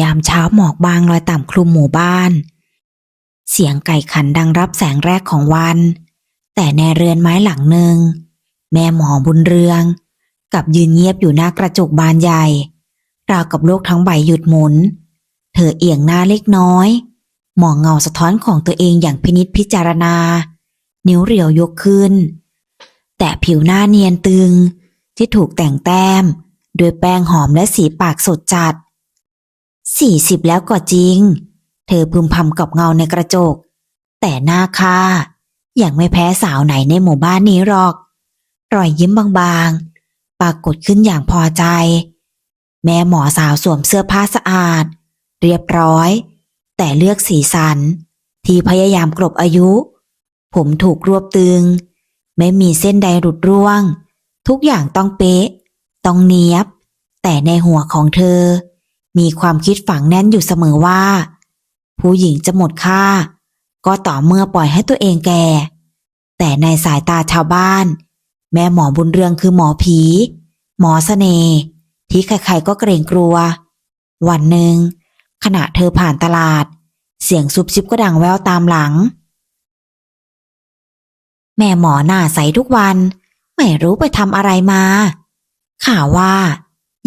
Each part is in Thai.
ยามเช้าหมอกบางลอยต่ำคลุมหมู่บ้าน เสียงไก่ขันดังรับแสงแรกของวัน แต่ในเรือนไม้หลังหนึ่ง แม่หมอบุญเรือง กับยืนเงียบอยู่หน้ากระจกบานใหญ่ ราวกับโลกทั้งใบหยุดหมุน เธอเอียงหน้าเล็กน้อย มองเงาสะท้อนของตัวเองอย่างพินิษพิจารณา นิ้วเรียวยกขึ้น แต่ผิวหน้าเนียนตึงที่ถูกแต่งแต้ม ด้วยแป้งหอมและสีปากสดจัด สี่สิบแล้วก็จริง เธอพึมพำกับเงาในกระจก แต่หน้าค่ายังไม่แพ้สาวไหนในหมู่บ้านนี้หรอก รอยยิ้มบางๆ ปรากฏขึ้นอย่างพอใจ แม่หมอสาวสวมเสื้อผ้าสะอาด เรียบร้อย แต่เลือกสีสัน ที่พยายามกลบอายุ ผมถูกรวบตึง ไม่มีเส้นใดหลุดร่วง ทุกอย่างต้องเป๊ะ ต้องเนียบ แต่ในหัวของเธอ มีความคิดฝังแน่นอยู่เสมอว่า ผู้หญิงจะหมดค่า ก็ต่อเมื่อปล่อยให้ตัวเองแก่ แต่ในสายตาชาวบ้าน แม่หมอบุญเรืองคือหมอผี หมอเสน่ห์ที่ใครๆก็เกรงกลัว วันหนึ่ง ขณะเธอผ่านตลาด เสียงซุบซิบก็ดังแววตามหลัง แม่หมอหน้าใสทุกวัน ไม่รู้ไปทำอะไรมาข่าวว่า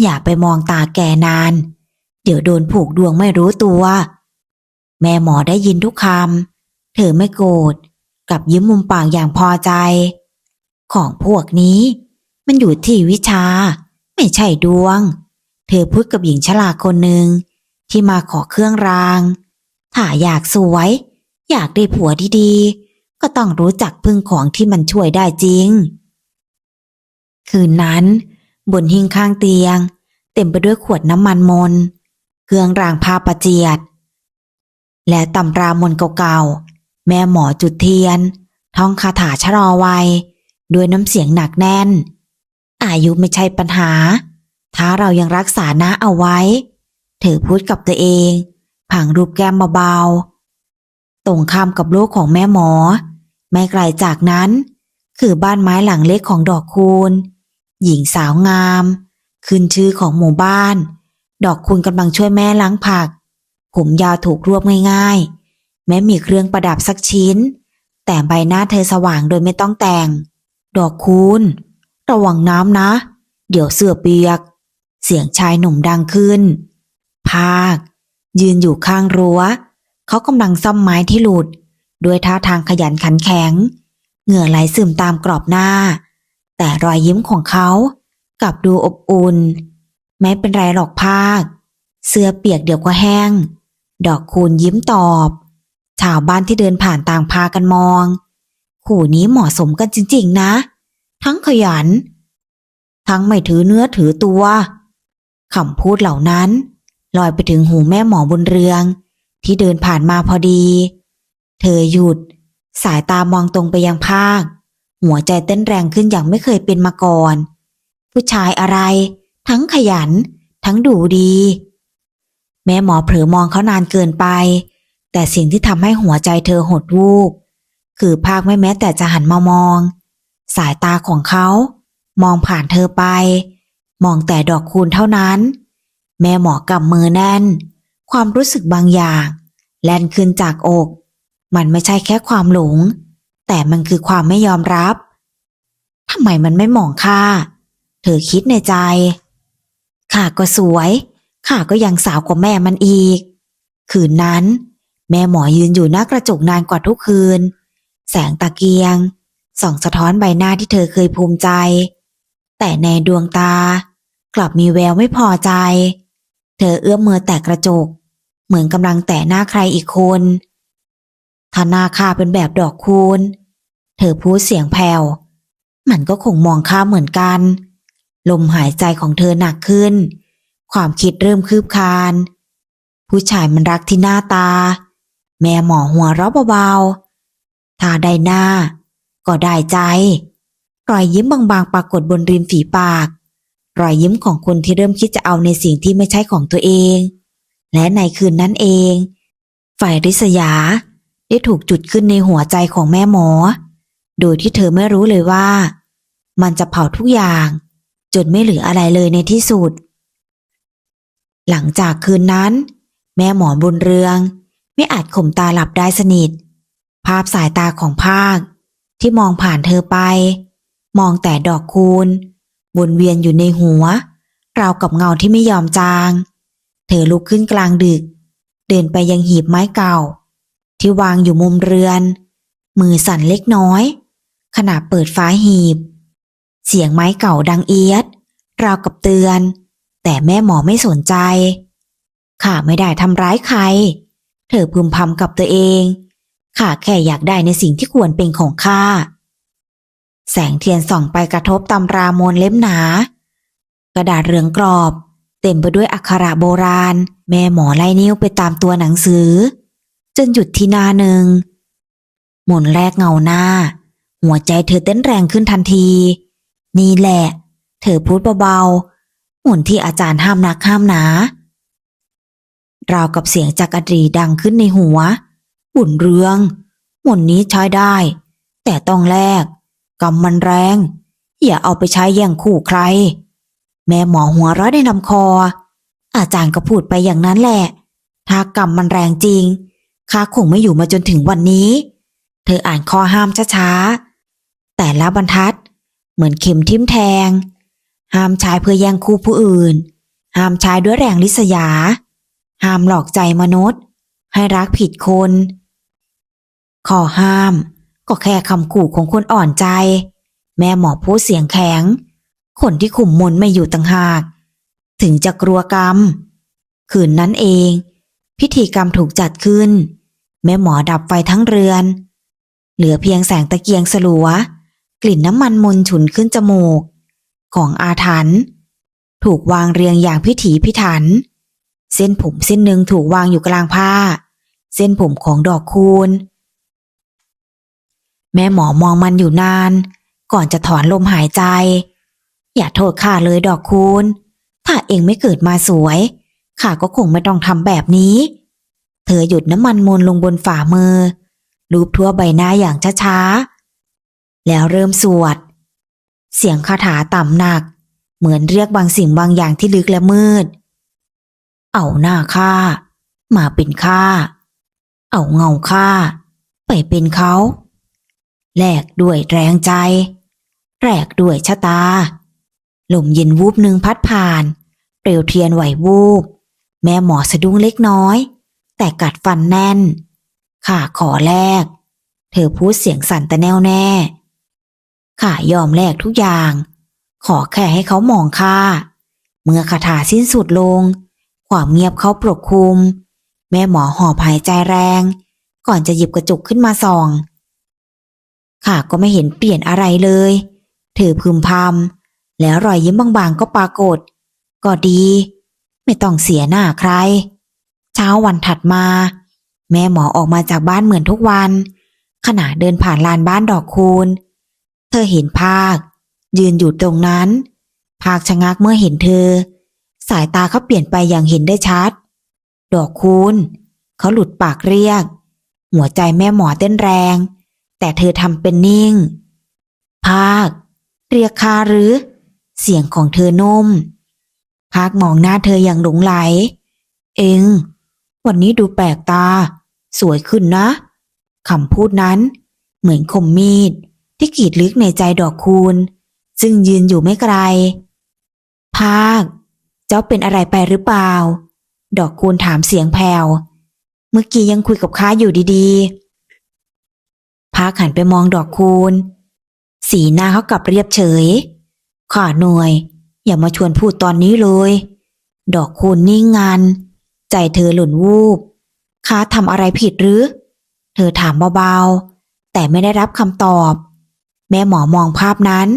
อย่าไปมองตาแกนาน เดี๋ยวโดนผูกดวงไม่รู้ตัว แม่หมอได้ยินทุกคำเธอไม่โกรธกลับยิ้มมุมปากอย่างพอใจ ของพวกนี้ มันอยู่ที่วิชา ไม่ใช่ดวง เธอพูดกับหญิงฉลาคนหนึ่งที่มาขอเครื่องราง ถ้าอยากสวย อยากได้ผัวดีๆ ก็ต้องรู้จักพึ่งของที่มันช่วยได้จริง คืนนั้น บนหิ้งข้างเตียง เต็มไปด้วยขวดน้ำมันมนต์ เครื่องรางผ้าประเจียด และตำรามนเก่าๆ แม่หมอจุดเทียน ท่องคาถาชะลอวัย ด้วยน้ำเสียงหนักแน่น อายุไม่ใช่ปัญหา ถ้าเรายังรักษาหน้าเอาไว้ เธอพูดกับตัวเอง ผังรูปแก้มเบาๆตรงข้ามกับลูกของแม่หมอ ไม่ไกลจากนั้น คือบ้านไม้หลังเล็กของดอกคูณ หญิงสาวงาม ขึ้นชื่อของหมู่บ้าน ดอกคูณกำลังช่วยแม่ล้างผัก ผมยาวถูกรวบง่ายๆ แม้มีเครื่องประดับสักชิ้น แต่ใบหน้าเธอสว่างโดยไม่ต้องแต่ง ดอกคูณระวังน้ำนะ เดี๋ยวเสื้อเปียก เสียงชายหนุ่มดังขึ้น ภาค ยืนอยู่ข้างรั้ว เขากำลังซ่อมไม้ที่หลุด ด้วยท่าทางขยันขันแข็ง เหงื่อไหลซึมตามกรอบหน้า แต่รอยยิ้มของเขากลับดูอบอุ่น ไม่เป็นไรหรอกภาค เสื้อเปียกเดี๋ยวก็แห้ง ดอกคูณยิ้มตอบ ชาวบ้านที่เดินผ่านต่างพากันมองคู่นี้เหมาะสมกันจริง ๆ นะ ทั้งขยัน ทั้งไม่ถือเนื้อถือตัวคำพูดเหล่านั้นลอยไปถึงหูแม่หมอบุญเรือง ที่เดินผ่านมาพอดี เธอหยุด สายตามองตรงไปยังภาค หัวใจเต้นแรงขึ้นอย่างไม่เคยเป็นมาก่อน ผู้ชายอะไร ทั้งขยัน ทั้งดูดี แม่หมอเผลอมองเขานานเกินไป แต่สิ่งที่ทำให้หัวใจเธอหดวูบ คือภาคไม่แม้แต่จะหันมามอง สายตาของเขา มองผ่านเธอไป มองแต่ดอกคูณเท่านั้น แม่หมอกำมือแน่น ความรู้สึกบางอย่าง แล่นขึ้นจากอก มันไม่ใช่แค่ความหลง แต่มันคือความไม่ยอมรับทำไมมันไม่มองข้าเธอคิดในใจ ข้าก็สวยข้าก็ยังสาวกว่าแม่มันอีก คืนนั้น แม่หมอยืนอยู่หน้ากระจกนานกว่าทุกคืน แสงตะเกียง ส่องสะท้อนใบหน้าที่เธอเคยภูมิใจ แต่ในดวงตา กลับมีแววไม่พอใจ เธอเอื้อมมือแตะกระจก เหมือนกำลังแตะหน้าใครอีกคนถ้าหน้าข้าเป็นแบบดอกคูณ เธอพูดเสียงแผ่วมันก็คงมองข้าเหมือนกัน ลมหายใจของเธอหนักขึ้น ความคิดเริ่มคืบคลาน ผู้ชายมันรักที่หน้าตา แม่หมอหัวเราะเบาๆ ถ้าได้หน้า ก็ได้ใจรอยยิ้มบางๆ ปรากฏบนริมฝีปาก รอยยิ้มของคนที่เริ่มคิดจะเอาในสิ่งที่ไม่ใช่ของตัวเอง และในคืนนั้นเอง ฝ่ายริษยาได้ถูกจุดขึ้นในหัวใจของแม่หมอ โดยที่เธอไม่รู้เลยว่า มันจะเผาทุกอย่าง จนไม่เหลืออะไรเลยในที่สุด หลังจากคืนนั้น แม่หมอบุญเรือง ไม่อาจข่มตาหลับได้สนิท ภาพสายตาของภาค ที่มองผ่านเธอไป มองแต่ดอกคูณวนเวียนอยู่ในหัว ราวกับเงาที่ไม่ยอมจาง เธอลุกขึ้นกลางดึก เดินไปยังหีบไม้เก่า ที่วางอยู่มุมเรือน มือสั่นเล็กน้อย ขณะเปิดฝาหีบ เสียงไม้เก่าดังเอียด ราวกับเตือน แต่แม่หมอไม่สนใจ ข้าไม่ได้ทำร้ายใคร เธอพึมพำกับตัวเอง ข้าแค่อยากได้ในสิ่งที่ควรเป็นของข้า แสงเทียนส่องไปกระทบตำรามนเล่มหนา กระดาษเรืองกรอบ เต็มไปด้วยอักขระโบราณ แม่หมอไล่นิ้วไปตามตัวหนังสือ จนหยุดที่หน้าหนึ่งหมุนแรกเงาหน้า หัวใจเธอเต้นแรงขึ้นทันที นี่แหละ เธอพูดเบาๆ หมุนที่อาจารย์ห้ามนักห้ามหนาราวกับเสียงจักรดีดังขึ้นในหัว บุญเรือง หมุนนี้ใช้ได้ แต่ต้องแลกกำมันแรง อย่าเอาไปใช้แย่งคู่ใคร แม่หมอหัวร้อยในลำคอ อาจารย์ก็พูดไปอย่างนั้นแหละ ถ้ากรรมมันแรงจริงข้าคงไม่อยู่มาจนถึงวันนี้ เธออ่านข้อห้ามช้าๆ แต่ละบรรทัด เหมือนเข็มทิ่มแทง ห้ามใช้เพื่อแย่งคู่ผู้อื่น ห้ามใช้ด้วยแรงลิษยา ห้ามหลอกใจมนุษย์ ให้รักผิดคนข้อห้าม ก็แค่คำขู่ของคนอ่อนใจ แม่หมอพูดเสียงแข็ง คนที่ขุมมนไม่อยู่ต่างหาก ถึงจะกลัวกรรม คืนนั้นเอง พิธีกรรมถูกจัดขึ้น แม่หมอดับไฟทั้งเรือน เหลือเพียงแสงตะเกียงสลัว กลิ่นน้ำมันมนฉุนขึ้นจมูก ของอาถรรพ์ถูกวางเรียงอย่างพิถีพิถัน เส้นผมเส้นหนึ่งถูกวางอยู่กลางผ้า เส้นผมของดอกคูณ แม่หมอมองมันอยู่นาน ก่อนจะถอนลมหายใจ อย่าโทษข้าเลยดอกคูณ ถ้าเองไม่เกิดมาสวยข้าก็คงไม่ต้องทำแบบนี้ เธอหยุดน้ำมันมนลงบนฝ่ามือลูบทั่วใบหน้าอย่างช้าๆ แล้วเริ่มสวด เสียงคาถาต่ำหนัก เหมือนเรียกบางสิ่งบางอย่างที่ลึกและมืด เอาหน้าข้ามาเป็นข้าเอาเงาข้าไปเป็นเขาแลกด้วยแรงใจ แลกด้วยชะตา ลมเย็นวูบหนึ่งพัดผ่าน เปลวเทียนไหววูบ แม่หมอสะดุ้งเล็กน้อย แต่กัดฟันแน่น ข้าขอแลก เธอพูดเสียงสั่นแต่แน่วแน่ ข้ายอมแลกทุกอย่าง ขอแค่ให้เขามองข้าเมื่อคาถาสิ้นสุดลง ความเงียบเขาปกคลุม แม่หมอหอบหายใจแรง ก่อนจะหยิบกระจกขึ้นมาส่องข้าก็ไม่เห็นเปลี่ยนอะไรเลยเธอพึมพำแล้วรอยยิ้มบางๆก็ปรากฏ ก็ดี ไม่ต้องเสียหน้าใคร เช้าวันถัดมา แม่หมอออกมาจากบ้านเหมือนทุกวัน ขณะเดินผ่านลานบ้านดอกคูณ เธอเห็นภาค ยืนอยู่ตรงนั้น ภาคชะงักเมื่อเห็นเธอ สายตาเขาเปลี่ยนไปอย่างเห็นได้ชัด ดอกคูณเขาหลุดปากเรียก หัวใจแม่หมอเต้นแรง แต่เธอทำเป็นนิ่ง ภาค เรียกข้าหรือ เสียงของเธอนุ่ม ภาคมองหน้าเธออย่างหลงไหล เองวันนี้ดูแปลกตา สวยขึ้นนะคำพูดนั้น เหมือนคมมีด ที่กรีดลึกในใจดอกคูณ ซึ่งยืนอยู่ไม่ไกล ภาค เจ้าเป็นอะไรไปหรือเปล่า ดอกคูณถามเสียงแผ่วเมื่อกี้ยังคุยกับข้าอยู่ดีๆ ภาคหันไปมองดอกคูณ สีหน้าเขากลับเรียบเฉย ข้าหน่วย อย่ามาชวนพูดตอนนี้เลย ดอกคูณนิ่งงันใจเธอหล่นวูบข้าทำอะไรผิดหรือ เธอถามเบาๆ แต่ไม่ได้รับคำตอบ แม่หมอมองภาพนั้น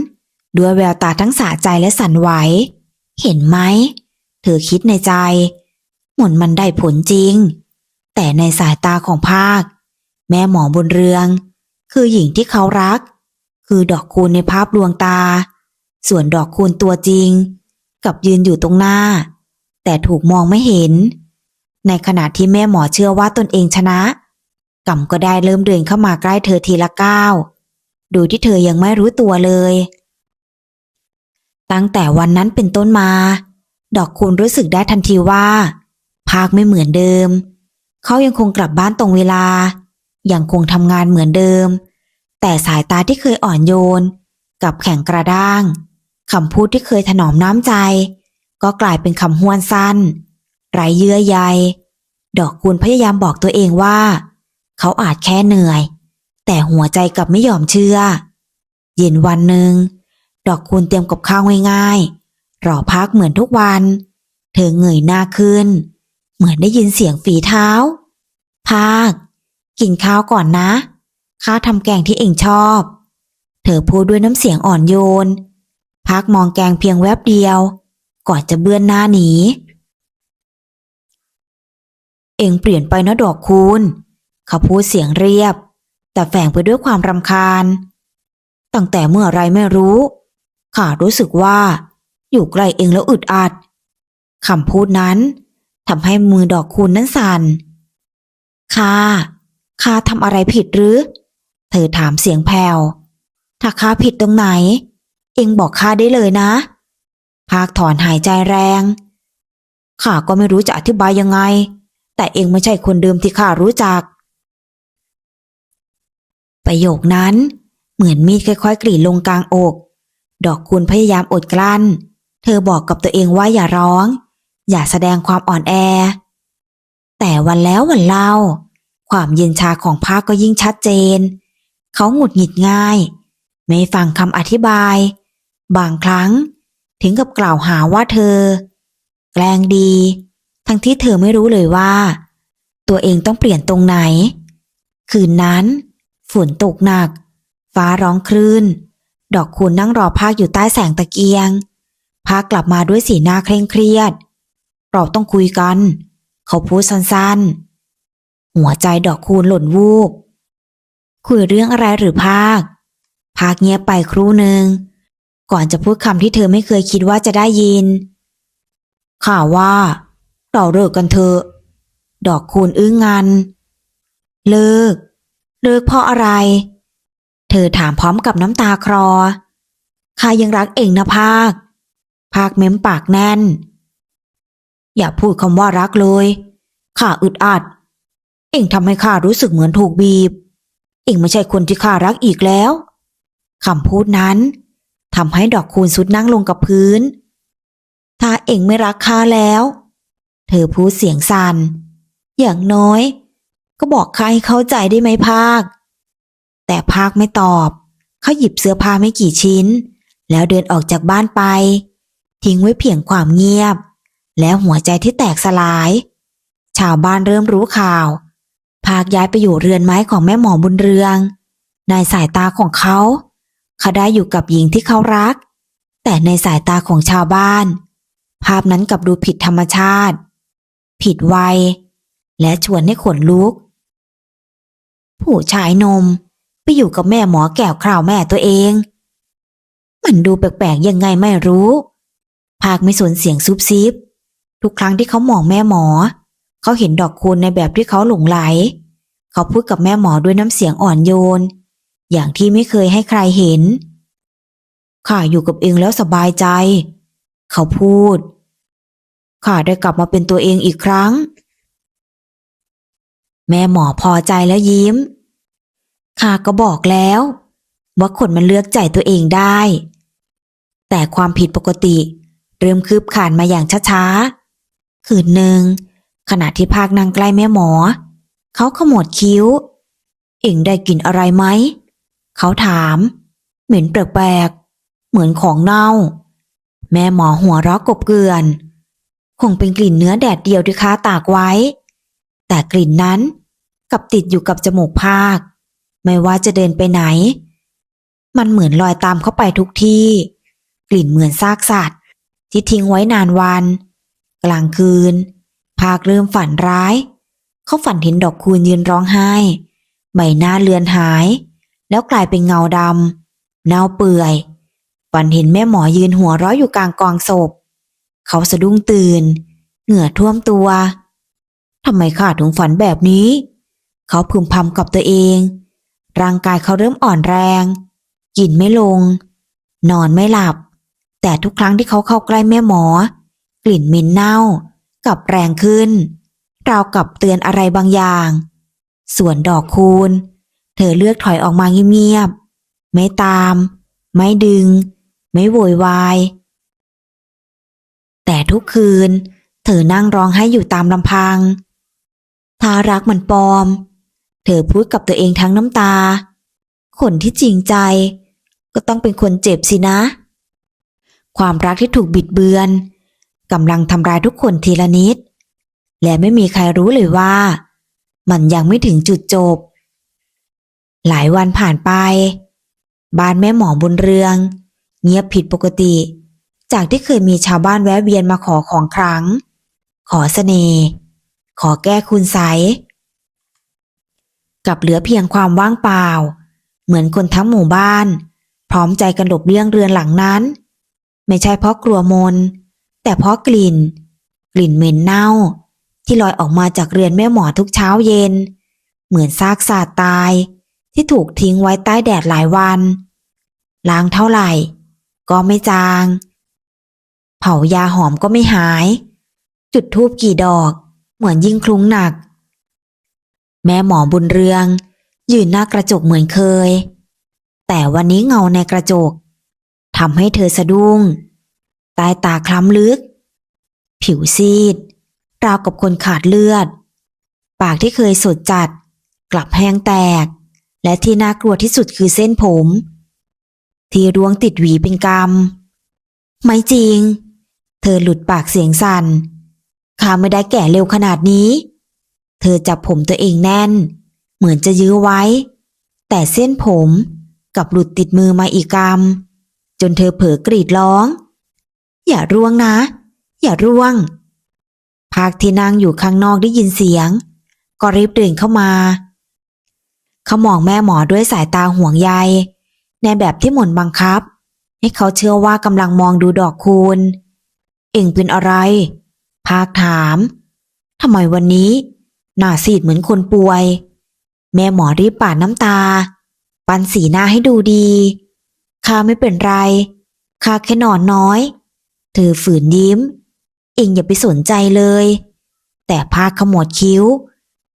ด้วยแววตาทั้งสะใจและสั่นไหว เห็นไหม เธอคิดในใจ หมุนมันได้ผลจริง แต่ในสายตาของภาค แม่หมอบนเรือง คือหญิงที่เขารัก คือดอกคูณในภาพลวงตา ส่วนดอกคูณตัวจริง กับยืนอยู่ตรงหน้า แต่ถูกมองไม่เห็น ในขณะที่แม่หมอเชื่อว่าตนเองชนะกำก็ได้เริ่มเดินเข้ามาใกล้เธอทีละก้าว โดยที่เธอยังไม่รู้ตัวเลย ตั้งแต่วันนั้นเป็นต้นมา ดอกคูณรู้สึกได้ทันทีว่า ภาคไม่เหมือนเดิม เขายังคงกลับบ้านตรงเวลา ยังคงทำงานเหมือนเดิม แต่สายตาที่เคยอ่อนโยน กับแข็งกระด้างคำพูดที่เคยถนอมน้ำใจ ก็กลายเป็นคำห้วนสั้น ไร้เยื่อใย ดอกคูณพยายามบอกตัวเองว่า เขาอาจแค่เหนื่อย แต่หัวใจกลับไม่ยอมเชื่อ เย็นวันหนึ่ง ดอกคูณเตรียมกับข้าวง่ายๆ รอพักเหมือนทุกวัน เธอเงยหน้าขึ้น เหมือนได้ยินเสียงฝีเท้า ภาค กินข้าวก่อนนะ ข้าทำแกงที่เองชอบ เธอพูดด้วยน้ำเสียงอ่อนโยน พักมองแกงเพียงแวบเดียว ก่อนจะเบือนหน้าหนีเองเปลี่ยนไปนะดอกคูณเขาพูดเสียงเรียบ แต่แฝงไปด้วยความรำคาญ ตั้งแต่เมื่อไรไม่รู้ ข้ารู้สึกว่า อยู่ใกล้เองแล้วอึดอัดคำพูดนั้นทำให้มือดอกคูณนั้นสั่นข้าข้าทำอะไรผิดหรือ เธอถามเสียงแผ่วถ้าข้าผิดตรงไหน เองบอกข้าได้เลยนะ ภาคถอนหายใจแรงข้าก็ไม่รู้จะอธิบายยังไง แต่เองไม่ใช่คนเดิมที่ข้ารู้จัก ประโยคนั้น เหมือนมีดค่อยๆ กรีดลงกลางอก ดอกคูณพยายามอดกลั้น เธอบอกกับตัวเองว่าอย่าร้อง อย่าแสดงความอ่อนแอ แต่วันแล้ววันเล่า ความเย็นชาของภาคก็ยิ่งชัดเจน เขาหงุดหงิดง่าย ไม่ฟังคำอธิบาย บางครั้ง ถึงกับกล่าวหาว่าเธอ แกล้งดี ทั้งที่เธอไม่รู้เลยว่า ตัวเองต้องเปลี่ยนตรงไหน คืนนั้น ฝนตกหนัก ฟ้าร้องคลื่น ดอกคูณนั่งรอภาคอยู่ใต้แสงตะเกียง ภาคกลับมาด้วยสีหน้าเคร่งเครียด เราต้องคุยกัน เขาพูดสั้นๆ หัวใจดอกคูณหล่นวูบ คุยเรื่องอะไรหรือภาค ภาคเงียบไปครู่หนึ่ง ก่อนจะพูดคำที่เธอไม่เคยคิดว่าจะได้ยิน ข่าวว่า เราเลิกกันเถอะ ดอกคูณอึ้งงัน เลิก เลิกเพราะอะไร เธอถามพร้อมกับน้ำตาคลอข้ายังรักเองนะภาค ภาคเม้มปากแน่น อย่าพูดคำว่ารักเลยข้าอึดอัด เองทำให้ข้ารู้สึกเหมือนถูกบีบ เองไม่ใช่คนที่ข้ารักอีกแล้วคำพูดนั้นทำให้ดอกคูณสุดนั่งลงกับพื้น ถ้าเองไม่รักข้าแล้ว เธอพูดเสียงสัน่นอย่างน้อย ก็บอกข้าให้เข้าใจได้ไหมภาค แต่ภาคไม่ตอบเขาหยิบเสื้อผ้าไม่กี่ชิ้น แล้วเดินออกจากบ้านไป ทิ้งไว้เพียงความเงียบ แล้วหัวใจที่แตกสลาย ชาวบ้านเริ่มรู้ข่าว ภาคย้ายไปอยู่เรือนไม้ของแม่หมอบุญเรืองในสายตาของเขาเขาได้อยู่กับหญิงที่เขารัก แต่ในสายตาของชาวบ้าน ภาพนั้นกลับดูผิดธรรมชาติ ผิดวัย และชวนให้ขนลุก ผู้ชายนม ไปอยู่กับแม่หมอแก้วคราวแม่ตัวเอง มันดูแปลกๆยังไงไม่รู้ ภาคไม่สนเสียงซุบซิบ ทุกครั้งที่เขามองแม่หมอ เขาเห็นดอกคูณในแบบที่เขาหลงไหล เขาพูดกับแม่หมอด้วยน้ำเสียงอ่อนโยน อย่างที่ไม่เคยให้ใครเห็นข้าอยู่กับเองแล้วสบายใจ เขาพูดข้าได้กลับมาเป็นตัวเองอีกครั้ง แม่หมอพอใจแล้วยิ้มข้าก็บอกแล้ว ว่าคนมันเลือกใจตัวเองได้ แต่ความผิดปกติ เริ่มคืบคลานมาอย่างช้าๆ คืนหนึ่ง ขณะที่ภาคนั่งใกล้แม่หมอ เขาขมวดคิ้ว เอ็งได้กลิ่นอะไรไหม เขาถาม เหม็นแปลกๆ เหมือนของเน่า แม่หมอหัวเราะกบเกลือน คงเป็นกลิ่นเนื้อแดดเดียวที่ค้าตากไว้ แต่กลิ่นนั้น กับติดอยู่กับจมูกภาค ไม่ว่าจะเดินไปไหน มันเหมือนลอยตามเข้าไปทุกที่ กลิ่นเหมือนซากสัตว์ ที่ทิ้งไว้นานวัน กลางคืน ภาคเริ่มฝันร้าย เขาฝันเห็นดอกคูณยืนร้องไห้ ใบหน้าเลือนหาย แล้วกลายเป็นเงาดำเน่าเปื่อยฝันเห็นแม่หมอยืนหัวร้อยอยู่กลางกองศพ เขาสะดุ้งตื่น เหงื่อท่วมตัว ทำไมข้าถึงฝันแบบนี้ เขาพึมพำกับตัวเอง ร่างกายเขาเริ่มอ่อนแรง กินไม่ลง นอนไม่หลับ แต่ทุกครั้งที่เขาเข้าใกล้แม่หมอ กลิ่นเหม็นเน่ากับแรงขึ้น ราวกับเตือนอะไรบางอย่าง ส่วนดอกคูณ เธอเลือกถอยออกมาเงียบๆ ไม่ตาม ไม่ดึง ไม่โวยวาย แต่ทุกคืน เธอนั่งร้องไห้อยู่ตามลำพังถ้ารักมันปลอม เธอพูดกับตัวเองทั้งน้ำตา คนที่จริงใจ ก็ต้องเป็นคนเจ็บสินะ ความรักที่ถูกบิดเบือนกำลังทำร้ายทุกคนทีละนิด และไม่มีใครรู้เลยว่า มันยังไม่ถึงจุดจบ หลายวันผ่านไป บ้านแม่หมอบุญเรือง เงียบผิดปกติ จากที่เคยมีชาวบ้านแวะเวียนมาขอของครั้ง ขอเสน่ห์ขอแก้คุณใส กับเหลือเพียงความว่างเปล่า เหมือนคนทั้งหมู่บ้าน พร้อมใจกันหลบเลี่ยงเรือนหลังนั้น ไม่ใช่เพราะกลัวมน แต่เพราะกลิ่น กลิ่นเหม็นเน่า ที่ลอยออกมาจากเรือนแม่หมอทุกเช้าเย็น เหมือนซากสัตว์ตาย ที่ถูกทิ้งไว้ใต้แดดหลายวัน ล้างเท่าไหร่ ก็ไม่จาง เผายาหอมก็ไม่หาย จุดทูบกี่ดอก เหมือนยิ่งคลุ้งหนัก แม่หมอบุญเรือง ยืนหน้ากระจกเหมือนเคย แต่วันนี้เงาในกระจกทำให้เธอสะดุ้งใต้ตาคล้ำลึก ผิวซีด ราวกับคนขาดเลือด ปากที่เคยสดจัด กลับแห้งแตก และที่น่ากลัวที่สุดคือเส้นผม ที่ร่วงติดหวีเป็นกรรม ไม่จริง เธอหลุดปากเสียงสัน่นข้าไม่ได้แก่เร็วขนาดนี้ เธอจับผมตัวเองแน่น เหมือนจะยื้อไว้ แต่เส้นผมกับหลุดติดมือมาอีกกรรม จนเธอเผลอกรีดร้อง อย่าร่วงนะ อย่าร่วง ภาคที่นั่งอยู่ข้างนอกได้ยินเสียง ก็รีบเดินเข้ามา เขามองแม่หมอด้วยสายตาห่วงใย ในแบบที่หม่นบังคับ ให้เขาเชื่อว่ากำลังมองดูดอกคูณ เอ็งเป็นอะไร ภาคถามทำไมวันนี้ หน้าซีดเหมือนคนป่วย แม่หมอรีบปาดน้ำตา ปันสีหน้าให้ดูดีข้าไม่เป็นไรข้าแค่นอนน้อย เธอฝืนยิ้ม เองอย่าไปสนใจเลย แต่ภาคขมวดคิ้ว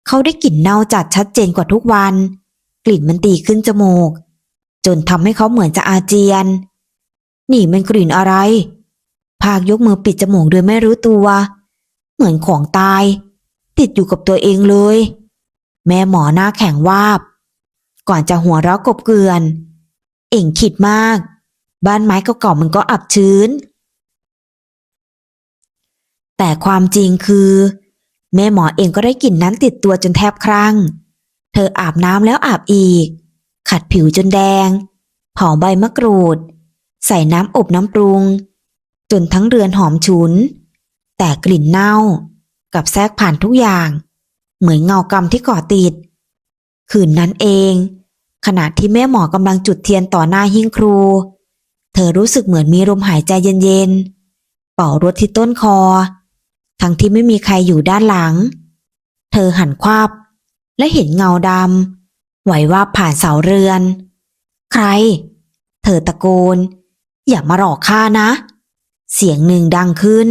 เขาได้กลิ่นเน่าจัดชัดเจนกว่าทุกวัน กลิ่นมันตีขึ้นจมูก จนทำให้เขาเหมือนจะอาเจียน นี่มันกลิ่นอะไร ภาคยกมือปิดจมูกโดยไม่รู้ตัว เหมือนของตาย ติดอยู่กับตัวเองเลย แม่หมอหน้าแข็งวาบ ก่อนจะหัวเราะกบเกลือน เอ็งคิดมาก บ้านไม้เก่าๆมันก็อับชื้น แต่ความจริงคือ แม่หมอเองก็ได้กลิ่นนั้นติดตัวจนแทบครั่ง เธออาบน้ำแล้วอาบอีก ขัดผิวจนแดง เผาใบมะกรูด ใส่น้ำอบน้ำปรุง จนทั้งเรือนหอมฉุน แต่กลิ่นเน่า กับแทรกผ่านทุกอย่าง เหมือนเงากรรมที่ก่อติด คืนนั้นเอง ขณะที่แม่หมอกำลังจุดเทียนต่อหน้าหิ้งครู เธอรู้สึกเหมือนมีลมหายใจเย็นๆเป่ารถที่ต้นคอ ทั้งที่ไม่มีใครอยู่ด้านหลัง เธอหันควับ และเห็นเงาดำไหวว่าบผ่านเสาเรือน ใคร เธอตะโกน อย่ามาหลอกข้านะ เสียงหนึ่งดังขึ้น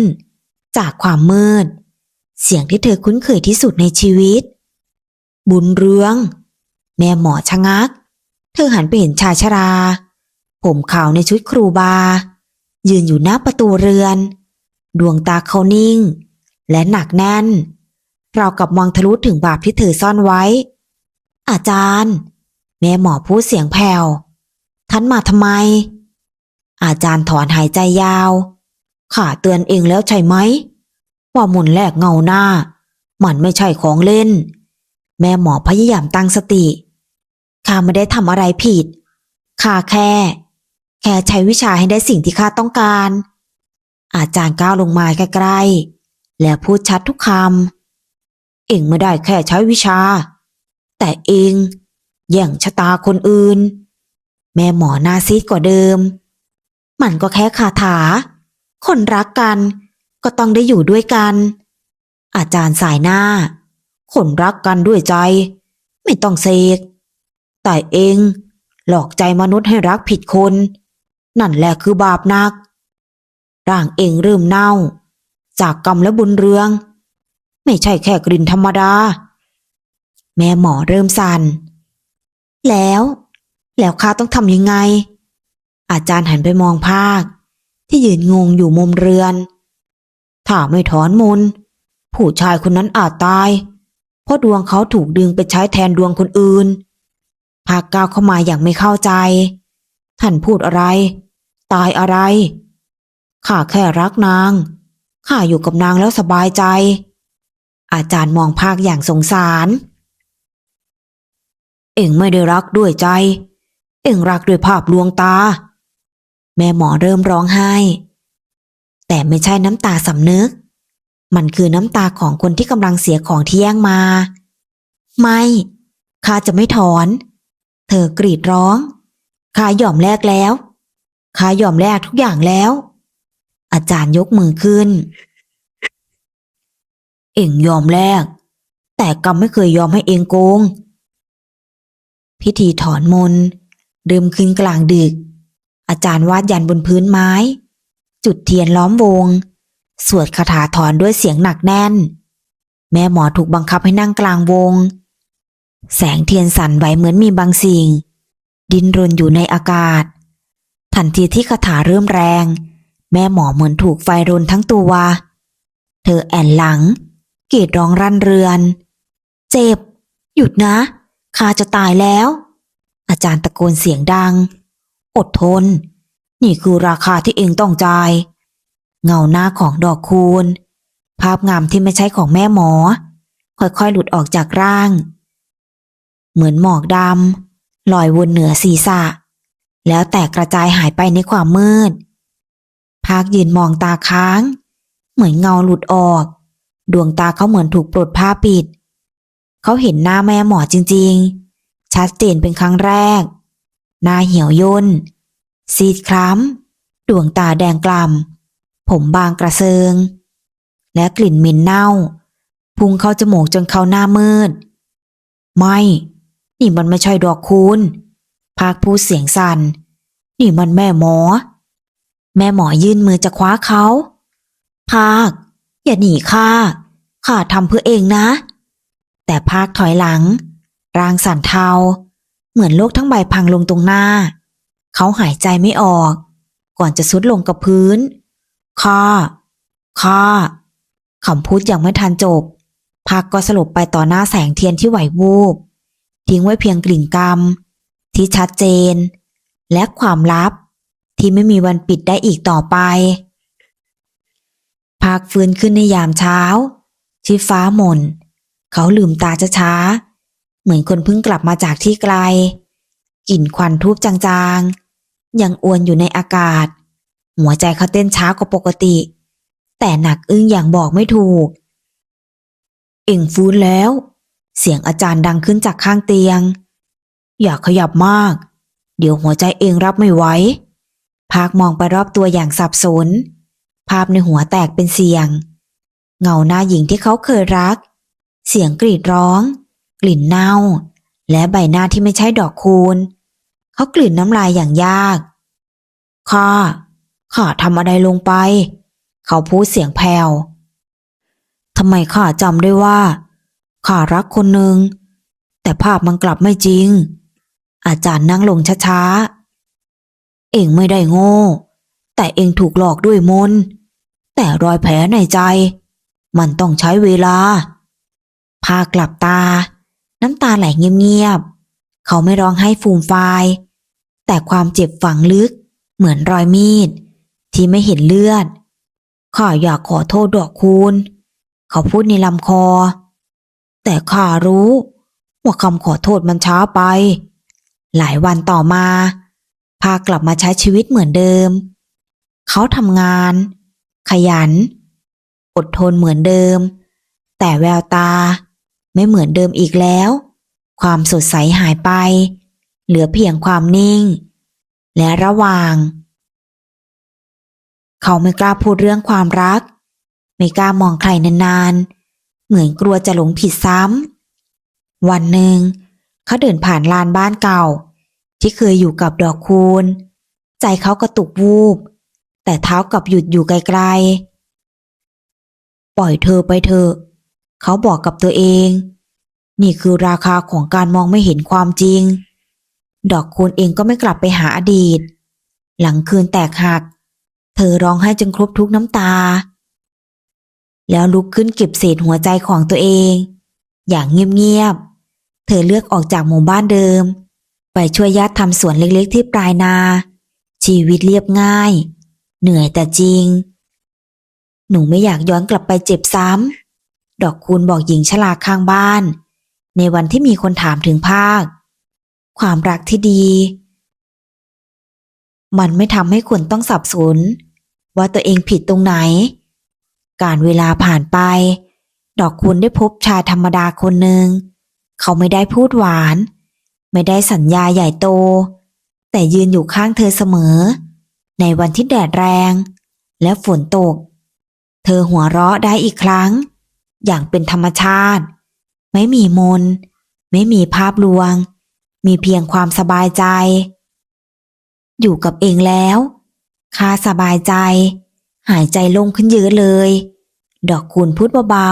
จากความมืด เสียงที่เธอคุ้นเคยที่สุดในชีวิต บุญเรือง แม่หมอชะงัก เธอหันไปเห็นชายชรา ผมขาวในชุดครูบา ยืนอยู่หน้าประตูเรือน ดวงตาเขานิ่ง และหนักแน่น เรากับมองทะลุถึงบาปที่เธอซ่อนไว้ อาจารย์ แม่หมอพูดเสียงแผ่วท่านมาทำไม อาจารย์ถอนหายใจยาวข้าเตือนเองแล้วใช่ไหม ว่ามุนแลกเงาหน้า มันไม่ใช่ของเล่น แม่หมอพยายามตั้งสติ ข้าไม่ได้ทำอะไรผิด ข้าแค่ แค่ใช้วิชาให้ได้สิ่งที่ข้าต้องการ อาจารย์ก้าวลงมาใกล้ๆ แล้วพูดชัดทุกคำ เองไม่ได้แค่ใช้วิชา แต่เองแย่งชะตาคนอื่น แม่หมอหน้าซีดกว่าเดิม มันก็แค่คาถา คนรักกัน ก็ต้องได้อยู่ด้วยกัน อาจารย์สายหน้า คนรักกันด้วยใจ ไม่ต้องเสกแต่เองหลอกใจมนุษย์ให้รักผิดคน นั่นแหละคือบาปนัก ร่างเองเริ่มเน่า จากกรรมและบุญเรือง ไม่ใช่แค่กลิ่นธรรมดา แม่หมอเริ่มสัน่น แล้ว แล้วข้าต้องทำยังไง อาจารย์หันไปมองภาค ที่ยืนงงอยู่มุมเรือน ถ้าไม่ถอนมนต์ผู้ชายคนนั้นอาจตาย เพราะดวงเขาถูกดึงไปใช้แทนดวงคนอื่นภาคก้าวเข้ามาอย่างไม่เข้าใจ ท่านพูดอะไร ตายอะไร ข้าแค่รักนาง ข้าอยู่กับนางแล้วสบายใจ อาจารย์มองภาคอย่างสงสาร เอ็งไม่ได้รักด้วยใจ เอ็งรักด้วยภาพลวงตา แม่หมอเริ่มร้องไห้ แต่ไม่ใช่น้ำตาสำนึก มันคือน้ำตาของคนที่กำลังเสียของที่แย่งมา ไม่ข้าจะไม่ถอน เธอกรีดร้องข้ายอมแลกแล้วข้ายอมแลกทุกอย่างแล้ว อาจารย์ยกมือขึ้น เอ็งยอมแลก แต่กรรมไม่เคยยอมให้เอ็งโกง พิธีถอนมนต์เริ่มขึ้นกลางดึก อาจารย์วาดยันบนพื้นไม้ จุดเทียนล้อมวง สวดคาถาถอนด้วยเสียงหนักแน่น แม่หมอถูกบังคับให้นั่งกลางวง แสงเทียนสั่นไหวเหมือนมีบางสิ่ง ดินรนอยู่ในอากาศ ทันทีที่คาถาเริ่มแรง แม่หมอเหมือนถูกไฟรนทั้งตัว เธอแอนหลังกรีดร้องรั่นเรือน เจ็บ หยุดนะข้าจะตายแล้ว อาจารย์ตะโกนเสียงดัง อดทน นี่คือราคาที่เองต้องจ่าย เงาหน้าของดอกคูณ ภาพงามที่ไม่ใช่ของแม่หมอ ค่อยๆ หลุดออกจากร่าง เหมือนหมอกดำลอยวนเหนือศีรษะ แล้วแตกกระจายหายไปในความมืด ภาคยืนมองตาค้าง เหมือนเงาหลุดออก ดวงตาเขาเหมือนถูกปลดผ้าปิด เขาเห็นหน้าแม่หมอจริงๆ ชัดเจนเป็นครั้งแรกหน้าเหี่ยวย่น ซีดคล้ำ ดวงตาแดงกล่ำ ผมบางกระเซิง และกลิ่นเหม็นเน่า พุ่งเข้าจมูกจนเขาหน้ามืด ไม่ นี่มันไม่ใช่ดอกคูณภาคพูดเสียงสัน่น นี่มันแม่หมอ แม่หมอยื่นมือจะคว้าเขา ภาค อย่าหนีข้า ข้าทำเพื่อเองนะ แต่ภาคถอยหลัง ร่างสั่นเทา เหมือนโลกทั้งใบพังลงตรงหน้า เขาหายใจไม่ออก ก่อนจะซุดลงกับพื้นข้าข้าคำพูดยังไม่ทันจบภาคก็สลบไปต่อหน้าแสงเทียนที่ไหววูบ ทิ้งไว้เพียงกลิ่นกรรม ที่ชัดเจน และความลับที่ไม่มีวันปิดได้อีกต่อไป ภาคฟื้นขึ้นในยามเช้า ที่ฟ้าหม่น เขาลืมตาช้า เหมือนคนเพิ่งกลับมาจากที่ไกล กลิ่นควันทูบจาง ยังอวนอยู่ในอากาศ หัวใจเขาเต้นช้ากว่าปกติ แต่หนักอึ้งอย่างบอกไม่ถูก เอ็งฟื้นแล้ว เสียงอาจารย์ดังขึ้นจากข้างเตียง อย่าขยับมาก เดี๋ยวหัวใจเองรับไม่ไหวภาคมองไปรอบตัวอย่างสับสน ภาพในหัวแตกเป็นเสียง เงาหน้าหญิงที่เขาเคยรัก เสียงกรีดร้อง กลิ่นเน่า และใบหน้าที่ไม่ใช่ดอกคูณ เขากลืนน้ำลายอย่างยาก ข้า ข้าทำอะไรลงไป เขาพูดเสียงแผ่วทำไมข้าจำได้ว่า ข้ารักคนหนึ่ง แต่ภาพมันกลับไม่จริง อาจารย์นั่งลงช้าๆ เองไม่ได้โง่ แต่เองถูกหลอกด้วยมน แต่รอยแผลในใจ มันต้องใช้เวลา พากลับตา น้ำตาไหลเงียบๆ เขาไม่ร้องไห้ฟูมฟาย แต่ความเจ็บฝังลึก เหมือนรอยมีด ที่ไม่เห็นเลือดข้าอยากขอโทษดอกคูณ เขาพูดในลำคอ แต่ข้ารู้ ว่าคำขอโทษมันช้าไป หลายวันต่อมา พากลับมาใช้ชีวิตเหมือนเดิม เขาทำงาน ขยัน อดทนเหมือนเดิม แต่แววตาไม่เหมือนเดิมอีกแล้ว ความสดใสหายไป เหลือเพียงความนิ่ง และระวาง เขาไม่กล้าพูดเรื่องความรัก ไม่กล้ามองใครนานๆ เหมือนกลัวจะหลงผิดซ้ำ วันหนึ่ง เขาเดินผ่านลานบ้านเก่า ที่เคยอยู่กับดอกคูณ ใจเขากระตุกวูบ แต่เท้ากลับหยุดอยู่ไกลๆ ปล่อยเธอไปเถอะ เขาบอกกับตัวเอง นี่คือราคาของการมองไม่เห็นความจริง ดอกคูณเองก็ไม่กลับไปหาอดีต หลังคืนแตกหัก เธอร้องไห้จนครบทุกน้ำตา แล้วลุกขึ้นเก็บเศษหัวใจของตัวเอง อย่างเงียบๆ เธอเลือกออกจากหมู่บ้านเดิม ไปช่วยญาติทำสวนเล็กๆที่ปลายนา ชีวิตเรียบง่าย เหนื่อยแต่จริง หนูไม่อยากย้อนกลับไปเจ็บซ้ำดอกคูณบอกหญิงชราข้างบ้าน ในวันที่มีคนถามถึงภาค ความรักที่ดี มันไม่ทำให้คนต้องสับสน ว่าตัวเองผิดตรงไหน การเวลาผ่านไป ดอกคูณได้พบชายธรรมดาคนหนึ่ง เขาไม่ได้พูดหวาน ไม่ได้สัญญาใหญ่โต แต่ยืนอยู่ข้างเธอเสมอ ในวันที่แดดแรง และฝนตก เธอหัวเราะได้อีกครั้ง อย่างเป็นธรรมชาติ ไม่มีมน ไม่มีภาพลวง มีเพียงความสบายใจ อยู่กับเองแล้วข้าสบายใจ หายใจโล่งขึ้นเยอะเลย ดอกคูณพูดเบา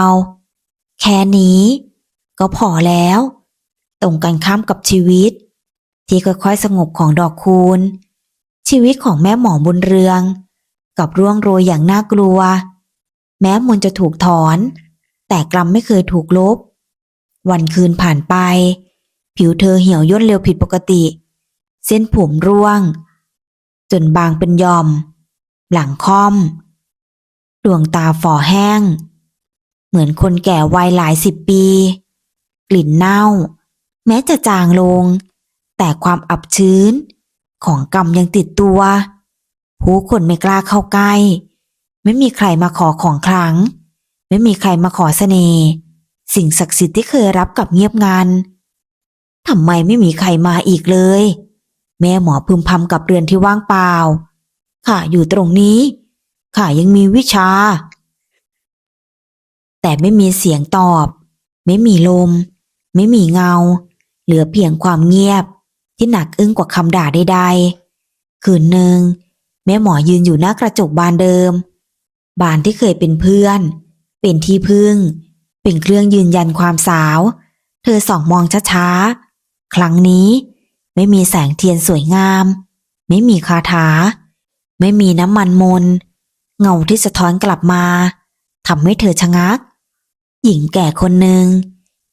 ๆ แค่นี้ ก็พอแล้ว ตรงกันข้ามกับชีวิต ที่ค่อยๆสงบของดอกคูณ ชีวิตของแม่หมอบุญเรือง กับร่วงโรยอย่างน่ากลัว แม้มนจะถูกถอน แต่กรรมไม่เคยถูกลบ วันคืนผ่านไป ผิวเธอเหี่ยวย่นเร็วผิดปกติ เส้นผมร่วง จนบางเป็นหยอม หลังค่อม ดวงตาฝ่อแห้ง เหมือนคนแก่วัยหลายสิบปี กลิ่นเน่า แม้จะจางลง แต่ความอับชื้น ของกรรมยังติดตัว ผู้คนไม่กล้าเข้าใกล้ ไม่มีใครมาขอของคลัง ไม่มีใครมาขอเสน่ห์ สิ่งศักดิ์สิทธิ์ที่เคยรับกับเงียบงันทำไมไม่มีใครมาอีกเลย แม่หมอพึมพำกับเรือนที่ว่างเปล่าข้าอยู่ตรงนี้ข้ายังมีวิชา แต่ไม่มีเสียงตอบ ไม่มีลม ไม่มีเงา เหลือเพียงความเงียบที่หนักอึ้งกว่าคำด่าใดๆคืนหนึ่ง แม่หมอยืนอยู่หน้ากระจกบานเดิม บานที่เคยเป็นเพื่อน เป็นที่พึ่ง เป็นเครื่องยืนยันความสาว เธอส่องมองช้าๆ ครั้งนี้ไม่มีแสงเทียนสวยงาม ไม่มีคาถา ไม่มีน้ำมันมน เงาที่สะท้อนกลับมาทำให้เธอชะงัก หญิงแก่คนหนึ่ง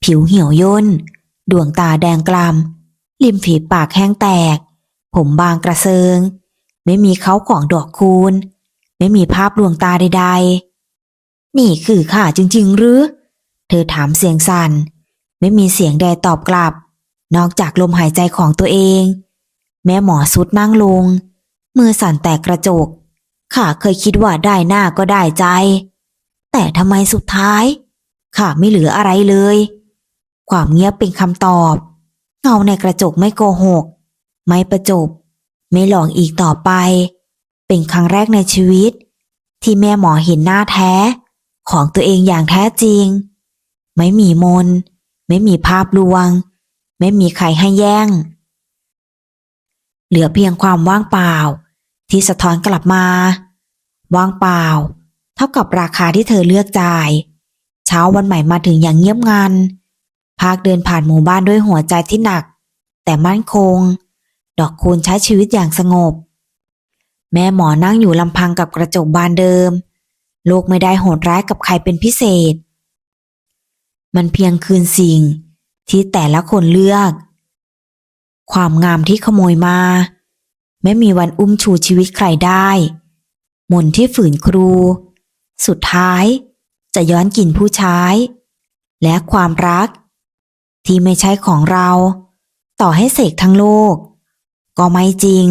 ผิวเหี่ยวย่น ดวงตาแดงกล่ำริมฝีปากแห้งแตก ผมบางกระเซิง ไม่มีเขาของดอกคูณ ไม่มีภาพดวงตาใดๆ นี่คือข้าจริงๆหรือ เธอถามเสียงสัน่น ไม่มีเสียงใดตอบกลับ นอกจากลมหายใจของตัวเอง แม่หมอสุดนั่งลง มือสั่นแตกกระจกข้าเคยคิดว่าได้หน้าก็ได้ใจ แต่ทำไมสุดท้ายข้าไม่เหลืออะไรเลย ความเงียบเป็นคำตอบ เงาในกระจกไม่โกหก ไม่ประจบ ไม่หลอกอีกต่อไป เป็นครั้งแรกในชีวิต ที่แม่หมอเห็นหน้าแท้ ของตัวเองอย่างแท้จริง ไม่มีมน ไม่มีภาพลวง ไม่มีใครให้แย่ง เหลือเพียงความว่างเปล่า ที่สะท้อนกลับมา ว่างเปล่า เท่ากับราคาที่เธอเลือกจ่าย เช้าวันใหม่มาถึงอย่างเงียบงันภาคเดินผ่านหมู่บ้านด้วยหัวใจที่หนัก แต่มั่นคง ดอกคูณใช้ชีวิตอย่างสงบ แม่หมอนั่งอยู่ลำพังกับกระจกบานเดิมโลกไม่ได้โหดร้ายกับใครเป็นพิเศษ มันเพียงคืนสิ่งที่แต่ละคนเลือก ความงามที่ขโมยมา ไม่มีวันอุ้มชูชีวิตใครได้ มนที่ฝืนครู สุดท้ายจะย้อนกลิ่นผู้ชาย และความรัก ที่ไม่ใช่ของเรา ต่อให้เสกทั้งโลก ก็ไม่จริง